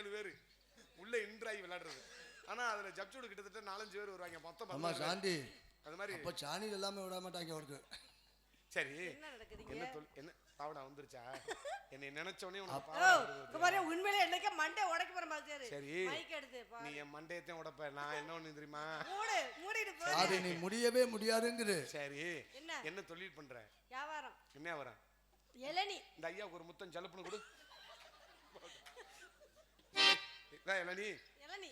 ஏழு பேர். உள்ள இன்றாகி விளையாடுறது. ஆனா அதுல ஜப்சூடு கிட்டத்தட்ட நாலஞ்சு பேர் வருவாங்க. மொத்தம் ஆமா. சாந்தி. அது மாதிரி அப்ப சாணியில் எல்லாமே விட மாட்டாங்க அவருக்கு. சரி. என்ன தொல் என்ன பாவடா வந்துருச்சா? என்னை நினைச்சோடனே உனக்கு உண்மையிலே என்னைக்கே மண்டே உடைக்க போற மாதிரி சரி. நீ என் மண்டையத்தையும் உடைப்ப. நான் என்ன ஒண்ணு தெரியுமா? அது நீ முடியவே முடியாதுங்குது. சரி. என்ன? என்ன தொழில் பண்ற? வியாபாரம். என்ன வரேன் இளநி. இந்த ஐயாவுக்கு ஒரு முத்தம் சலுப்புன்னு கொடு. இளநீ இளநி.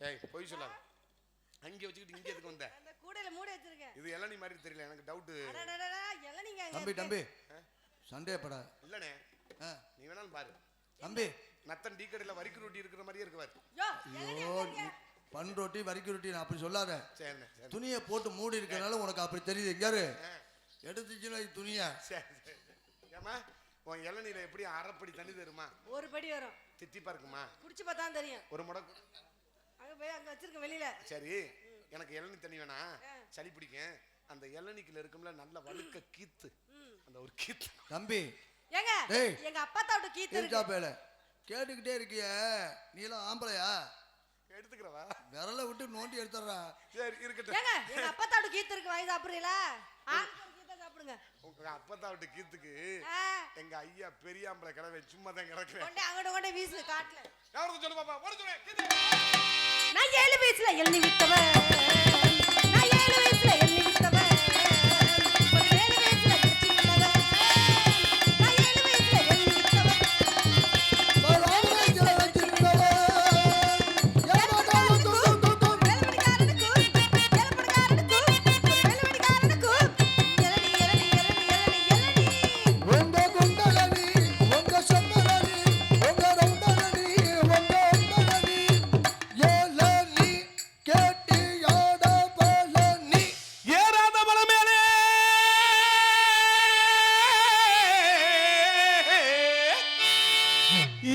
ஏய் பொய் சொல்லாத. அங்கே வச்சுக்கிட்டு இங்கே எதுக்கு வந்த? அந்த கூடையில மூடி வச்சிருக்கேன். இது இளநீ மாதிரி தெரியல எனக்கு டவுட்டு அடடடடா, இளநீங்க தம்பி. தம்பி. சந்தேகப்படா இல்லனே. நீ வேணாலும் பாரு. தம்பி. நத்தன் டீ கடையில வரிக்கு ரொட்டி இருக்கிற மாதிரியே இருக்கு பாரு. யோ, ஐயோ பன் ரொட்டி வரிக்கி ரொட்டி நான் அப்படி சொல்லாத. துணியை போட்டு மூடி இருக்கறனால உனக்கு அப்படி தெரியுது. எங்காரு எடுத்துச்சுன்னா துணியா? சரி சரி. ஏமா உன் இளநீல எப்படி அரைப்படி தண்ணி தருமா? ஒரு படி வரும். தித்திப்பா இருக்குமா குடிச்சு பார்த்தா தெரியும். ஒரு முடக்கு அங்க போய் அங்க வச்சிருக்க வெளியில. சரி எனக்கு இளநீ தண்ணி வேணாம் சளி பிடிக்கும். அந்த இளநீக்குள்ள இருக்கும்ல நல்ல வழுக்க கீத்து. அந்த ஒரு கீத்து. தம்பி. ஏங்க. எங்க அப்பா தாவுட்டு கீத்து இருக்கா. பேல. கேட்டுக்கிட்டே இருக்கிய. நீ எல்லாம் ஆம்பளையா? எடுத்துக்கிறவா? விரலை விட்டு நோண்டி எடுத்துடுறா. சரி இருக்கட்டும். ஏங்க எங்க அப்பா தாவுட்டு கீத்து இருக்கு. வாங்கி சாப்பிடுறீங்களா? சாப்பிடுங்க உங்க அப்பத்தா விட்டு கீத்துக்கு எங்க ஐயா பெரியாம்பளை கிடவே சும்மா தான் கிடக்குறேன். கொண்டே அங்கிட்ட கொண்டே வீசு காட்டுல. யாரும் சொல்லு பாப்பா. நான் ஏழு வயசுல எழுதி வித்தவன்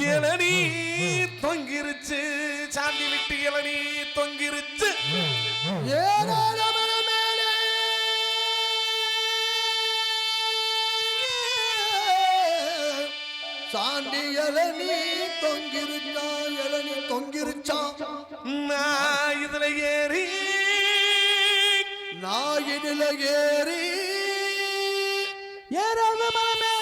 இளநீ தொங்கிருச்சு சாந்தி விட்டு இளநீ தொங்கிருச்சு. சாண்டி இளநீ தொங்கிருச்சா இளநீ தொங்கிருச்சா? நான் இதுல ஏறி நான் இதுல ஏறி. ஏறாத மலமே